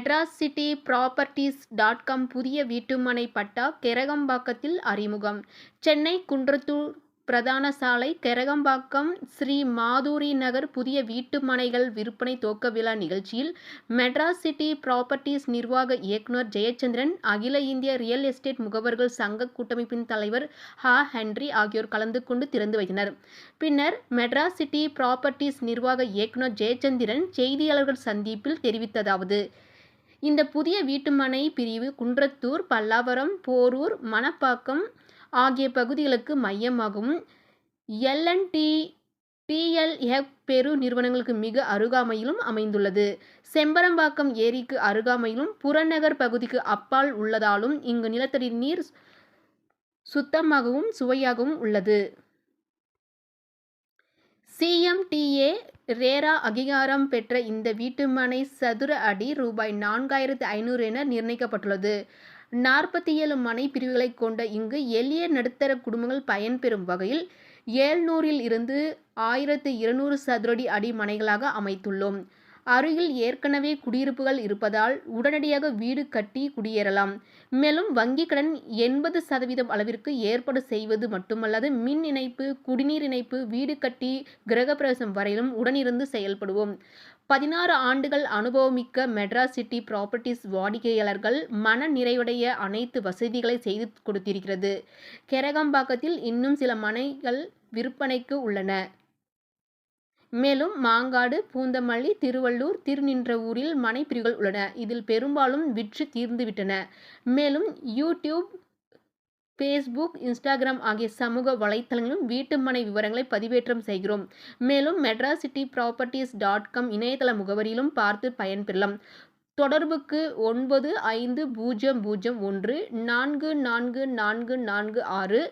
Madras city properties dot com புதிய வீட்டுமனை பட்டா கெரகம்பாக்கத்தில் அறிமுகம். சென்னை குன்றத்தூர் பிரதான சாலை கெரகம்பாக்கம் ஸ்ரீ மாதுரி நகர் புதிய வீட்டுமனைகள் விற்பனை துவக்க விழா நிகழ்ச்சியில் மெட்ராஸ் சிட்டி ப்ராப்பர்ட்டீஸ் நிர்வாக இயக்குனர் ஜெயச்சந்திரன் அகில இந்திய ரியல் எஸ்டேட் முகவர்கள் சங்க கூட்டமைப்பின் தலைவர் ஹா. ஹென்றி ஆகியோர் கலந்து கொண்டு திறந்து வைத்தனர். பின்னர் மெட்ராஸ் சிட்டி ப்ராப்பர்ட்டிஸ் நிர்வாக இயக்குனர் ஜெயச்சந்திரன் செய்தியாளர்கள் சந்திப்பில் தெரிவித்ததாவது இந்த புதிய வீட்டுமனை பிரிவு குன்றத்தூர் பல்லாவரம் போரூர் மணப்பாக்கம் ஆகிய பகுதிகளுக்கு மையமாகவும் எல்என்டி டிஎல்எஃப் பெரு நிறுவனங்களுக்கு மிக அருகாமையிலும் அமைந்துள்ளது. செம்பரம்பாக்கம் ஏரிக்கு அருகாமையிலும் புறநகர் பகுதிக்கு அப்பால் உள்ளதாலும் இங்கு நிலத்தடி நீர் சுத்தமாகவும் சுவையாகவும் உள்ளது. சிஎம்டிஏ ரேரா அங்கீகாரம் பெற்ற இந்த வீட்டுமனை சதுர அடி ரூபாய் நான்காயிரத்து ஐநூறு என நிர்ணயிக்கப்பட்டுள்ளது. நாற்பத்தி ஏழு மனை பிரிவுகளை கொண்ட இங்கு எளிய நடுத்தர குடும்பங்கள் பயன்பெறும் வகையில் ஏழ்நூறில் இருந்து ஆயிரத்து இருநூறு சதுரடி அடி மனைகளாக அமைத்துள்ளோம். அருகில் ஏற்கனவே குடியிருப்புகள் இருப்பதால் உடனடியாக வீடு கட்டி குடியேறலாம். மேலும் வங்கி கடன் எண்பது சதவீதம் அளவிற்கு ஏற்பாடு செய்வது மட்டுமல்லாது மின் இணைப்பு குடிநீர் இணைப்பு வீடு கட்டி கிரகப்பிரவேசம் வரையிலும் உடனிருந்து செயல்படுவோம். பதினாறு ஆண்டுகள் அனுபவமிக்க மெட்ராஸ் சிட்டி ப்ராப்பர்ட்டிஸ் வாடிக்கையாளர்கள் மன நிறைவுடைய அனைத்து வசதிகளை செய்து கொடுத்திருக்கிறது. கெரகம்பாக்கத்தில் இன்னும் சில மனைகள் விற்பனைக்கு உள்ளன. மேலும் மாங்காடு பூந்தமல்லி திருவள்ளூர் திருநின்ற ஊரில் மனைப்பிரிவுகள் உள்ளன. இதில் பெரும்பாலும் விற்று தீர்ந்துவிட்டன மேலும் யூடியூப் ஃபேஸ்புக் இன்ஸ்டாகிராம் ஆகிய சமூக வலைத்தளங்களும் வீட்டு மனை விவரங்களை பதிவேற்றம் செய்கிறோம். மேலும் Madras city properties dot com இணையதள முகவரியிலும் பார்த்து பயன்பெறலாம். தொடர்புக்கு ஒன்பது ஐந்து பூஜ்ஜியம் பூஜ்ஜியம் ஒன்று நான்கு நான்கு நான்கு நான்கு ஆறு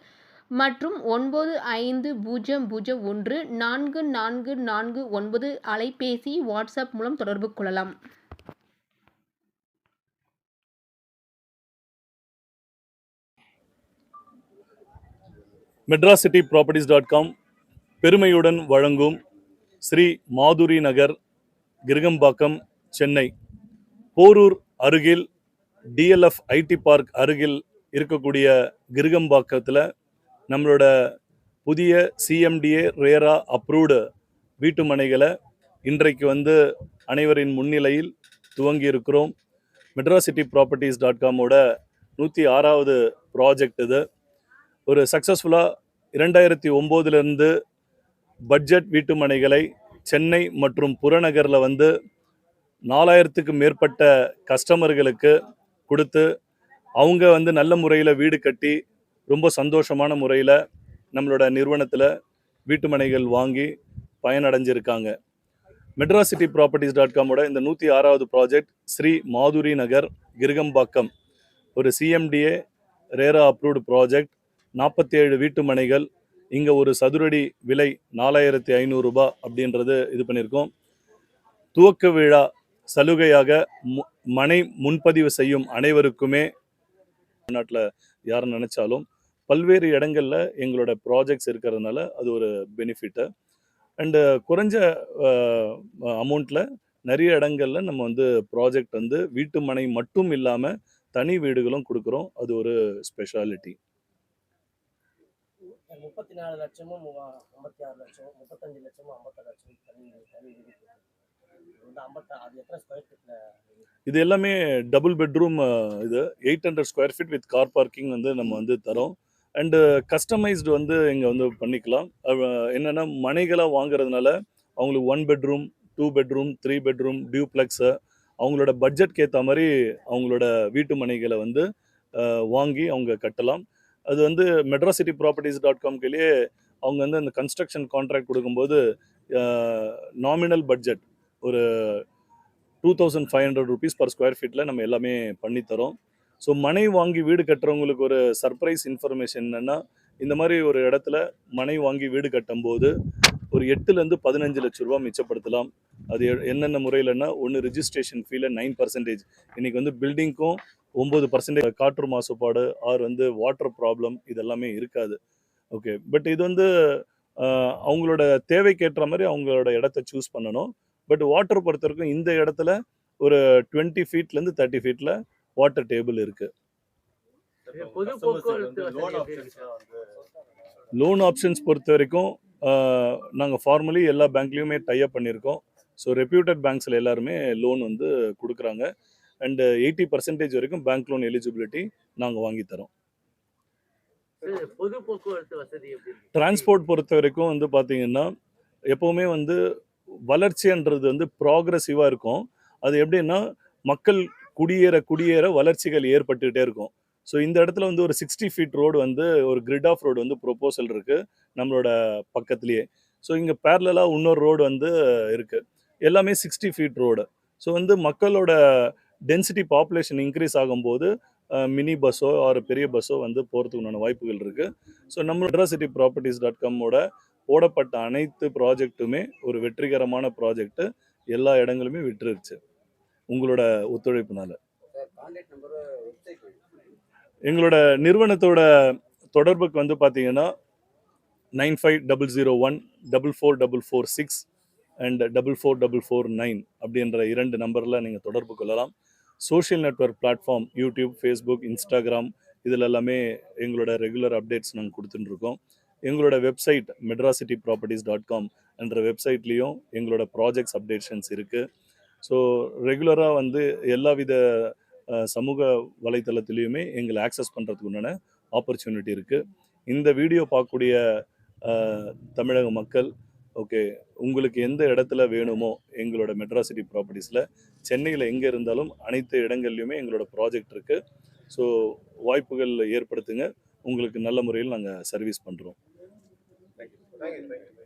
மற்றும் ஒன்பது ஐந்து பூஜ்ஜியம் பூஜ்ஜியம் ஒன்று நான்கு நான்கு நான்கு ஒன்பது அலைபேசி வாட்ஸ்அப் மூலம் தொடர்பு கொள்ளலாம். Madras city properties dot com பெருமையுடன் வழங்கும் ஸ்ரீ மாதுரி நகர் கிருகம்பாக்கம் சென்னை. போரூர் அருகில் டிஎல்எஃப் ஐடி பார்க் அருகில் இருக்கக்கூடிய கிருகம்பாக்கத்தில் நம்மளோட புதிய சிஎம்டிஏ ரேரா அப்ரூவ்டு வீட்டு மனைகளை இன்றைக்கு வந்து அனைவரின் முன்னிலையில் துவங்கி இருக்கிறோம் மெட்ராசிட்டி ப்ராப்பர்ட்டிஸ் டாட் காமோட நூற்றி ஆறாவது ப்ராஜெக்ட் இது. ஒரு சக்ஸஸ்ஃபுல்லாக இரண்டாயிரத்தி ஒம்போதுலேருந்து பட்ஜெட் வீட்டு மனைகளை சென்னை மற்றும் புறநகரில் வந்து நாலாயிரத்துக்கு மேற்பட்ட கஸ்டமர்களுக்கு கொடுத்து அவங்க வந்து நல்ல முறையில் வீடு கட்டி ரொம்ப சந்தோஷமான முறையில் நம்மளோட நிறுவனத்தில் வீட்டுமனைகள் வாங்கி பயனடைஞ்சிருக்காங்க. மெட்ராஸ் சிட்டி ப்ராப்பர்ட்டிஸ் டாட் காமோட இந்த நூற்றி ஆறாவது ப்ராஜெக்ட் ஸ்ரீ மாதுரி நகர் கிருகம்பாக்கம். ஒரு சிஎம்டிஏ ரேரா அப்ரூவ்டு ப்ராஜெக்ட் நாற்பத்தி ஏழு வீட்டு மனைகள் இங்கே ஒரு சதுரடி விலை நாலாயிரத்தி ஐநூறுரூபா அப்படின்றது இது பண்ணியிருக்கோம் துவக்க விழா சலுகையாக மு- மனை முன்பதிவு செய்யும் அனைவருக்குமே நாட்டில் யார் நினச்சாலும் பல்வேறு இடங்கள்ல எங்களோட ப்ராஜெக்ட்ஸ் இருக்கிறதுனால அது ஒரு பெனிஃபிட்டு அண்டு குறைஞ்ச அமௌண்ட்டில் நிறைய இடங்கள்ல நம்ம வந்து ப்ராஜெக்ட் வந்து வீட்டு மனை மட்டும் இல்லாமல் தனி வீடுகளும் கொடுக்குறோம். அது ஒரு ஸ்பெஷாலிட்டி முப்பத்தி நாலு லட்சமும் ஐம்பத்தி ஆறு லட்சம் முப்பத்தஞ்சு லட்சமும் ஐம்பத்தாறு லட்சம் தனி தனி இது எல்லாமே டபுள் பெட்ரூம் இது eight hundred square feet with car parking வந்து நம்ம வந்து தரோம். அண்டு கஸ்டமைஸ்டு uh, வந்து இங்கே வந்து பண்ணிக்கலாம். என்னென்னா மனைகளாக வாங்குறதுனால அவங்களுக்கு one bedroom two bedroom three bedroom duplex அவங்களோட பட்ஜெட்க்கு ஏற்ற மாதிரி அவங்களோட வீட்டு மனைகளை வந்து வாங்கி அவங்க கட்டலாம். அது வந்து மெட்ராஸ் சிட்டி ப்ராப்பர்ட்டிஸ் டாட் காம்கிலேயே அவங்க வந்து அந்த கன்ஸ்ட்ரக்ஷன் கான்ட்ராக்ட் கொடுக்கும்போது நாமினல் பட்ஜெட் ஒரு two thousand five hundred rupees per square ஃபீட்டில் நம்ம எல்லாமே பண்ணித்தரோம். ஸோ மனை வாங்கி வீடு கட்டுறவங்களுக்கு ஒரு சர்ப்ரைஸ் இன்ஃபர்மேஷன் என்னென்னா இந்த மாதிரி ஒரு இடத்துல மனை வாங்கி வீடு கட்டும்போது ஒரு எட்டுலேருந்து பதினஞ்சு லட்ச ரூபா மிச்சப்படுத்தலாம். அது எ- என்னென்ன முறையிலன்னா ஒன்று ரிஜிஸ்ட்ரேஷன் ஃபீல நைன் பர்சன்டேஜ் இன்றைக்கி வந்து பில்டிங்க்கும் ஒம்பது பர்சன்டேஜ் காற்று மாசுபாடு ஆர் வந்து வாட்டர் ப்ராப்ளம் இதெல்லாமே இருக்காது. ஓகே பட் இது வந்து அவங்களோட தேவைக்கேற்ற மாதிரி அவங்களோட இடத்த சூஸ் பண்ணணும். பட் வாட்டர் பொறுத்த வரைக்கும் இந்த இடத்துல ஒரு டுவெண்ட்டி ஃபீட்லேருந்து தேர்ட்டி ஃபீட்டில் வாட்டர் டேபிள் இருக்கு? லோன் ஆப்ஷன்ஸ் பொறுத்த வரைக்கும் நாங்கள் ஃபார்மலி எல்லா பேங்க்லேயுமே டைப் பண்ணியிருக்கோம். ஸோ ரெப்யூட்டட் பேங்க்ஸில் எல்லாருமே லோன் வந்து கொடுக்குறாங்க. அண்டு எயிட்டி பர்சன்டேஜ் வரைக்கும் பேங்க் லோன் எலிஜிபிலிட்டி நாங்கள் வாங்கி தரோம். டிரான்ஸ்போர்ட் பொறுத்த வரைக்கும் வந்து பார்த்தீங்கன்னா எப்போவுமே வந்து வளர்ச்சின்றது வந்து ப்ராக்ரஸிவாக இருக்கும். அது எப்படின்னா மக்கள் குடியேற குடியேற வளர்ச்சிகள் ஏற்பட்டுகிட்டே இருக்கும். ஸோ இந்த இடத்துல வந்து ஒரு சிக்ஸ்டி ஃபீட் ரோடு வந்து ஒரு கிரிட் ஆஃப் ரோடு வந்து ப்ரொப்போசல் இருக்குது நம்மளோட பக்கத்துலேயே. ஸோ இங்கே பேரலாக இன்னொரு ரோடு வந்து இருக்குது எல்லாமே சிக்ஸ்டி ஃபீட் ரோடு ஸோ வந்து மக்களோட டென்சிட்டி பாப்புலேஷன் இன்க்ரீஸ் ஆகும்போது மினி பஸ்ஸோ ஆறு பெரிய பஸ்ஸோ வந்து போகிறதுக்குண்டான வாய்ப்புகள் இருக்குது ஸோ நம்ம மெட்ராசிட்டி ப்ராப்பர்ட்டிஸ் டாட் காமோட போடப்பட்ட அனைத்து ப்ராஜெக்ட்டுமே ஒரு வெற்றிகரமான ப்ராஜெக்ட்டு எல்லா இடங்களுமே விட்டுருச்சு. உங்களோட ஒத்துழைப்புனால. எங்களோட நிறுவனத்தோட தொடர்புக்கு வந்து பார்த்தீங்கன்னா nine five double zero one double four double four six and double four double four nine அப்படின்ற இரண்டு நம்பரில் நீங்கள் தொடர்பு கொள்ளலாம். Social network platform YouTube Facebook Instagram இதில் எல்லாமே எங்களோட ரெகுலர் அப்டேட்ஸ் நாங்கள் கொடுத்துட்டு இருக்கோம். எங்களோட website Madras city properties dot com என்ற வெப்சைட்லேயும் எங்களோட ப்ராஜெக்ட்ஸ் அப்டேஷன்ஸ் இருக்குது ஸோ ரெகுலராக வந்து எல்லா வித சமூக வலைத்தளத்துலேயுமே எங்களை ஆக்சஸ் பண்ணுறதுக்கு உண்டான ஆப்பர்ச்சுனிட்டி இருக்குது இந்த வீடியோ பார்க்கக்கூடிய தமிழக மக்கள் ஓகே உங்களுக்கு எந்த இடத்துல வேணுமோ எங்களோட மெட்ராசிட்டி ப்ராப்பர்ட்டிஸில் சென்னையில் எங்கே இருந்தாலும் அனைத்து இடங்கள்லையுமே எங்களோட ப்ராஜெக்ட் இருக்குது ஸோ வாய்ப்புகள் ஏற்படுத்துங்க. உங்களுக்கு நல்ல முறையில் நாங்கள் சர்வீஸ் பண்ணுறோம் தேங்க்யூ தேங்க்யூ